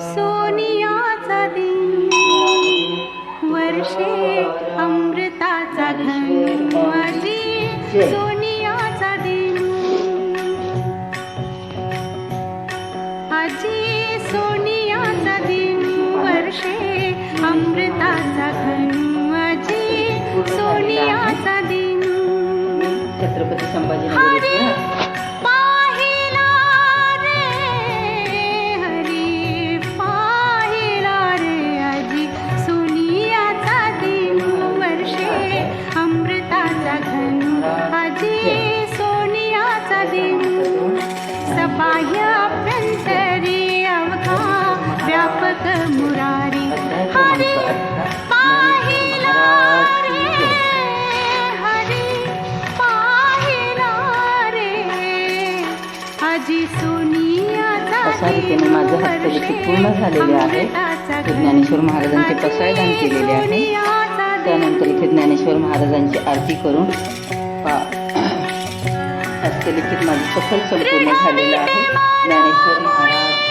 सोनियाचा दिन वर्षे अमृताचा घन माझी सोनियाचा दिन. आजी सोनियाचा दिन वर्षे अमृताचा घन माझी सोनियाचा दिन. छत्रपती संभाजीनगर. व्यापक मुरारी हरी पाहिला रे हरी पाहिला रे आजी सोनियाचा अशा रीतीने माझं हस्तलिखित पूर्ण झालेले आहे. ज्ञानेश्वर महाराजांचे पसायदान केलेले आहे. त्यानंतर इथे ज्ञानेश्वर महाराजांची आरती करून पा हस्तलिखित माझं सफल संपूर्ण झालेलं आहे ज्ञानेश्वर महाराज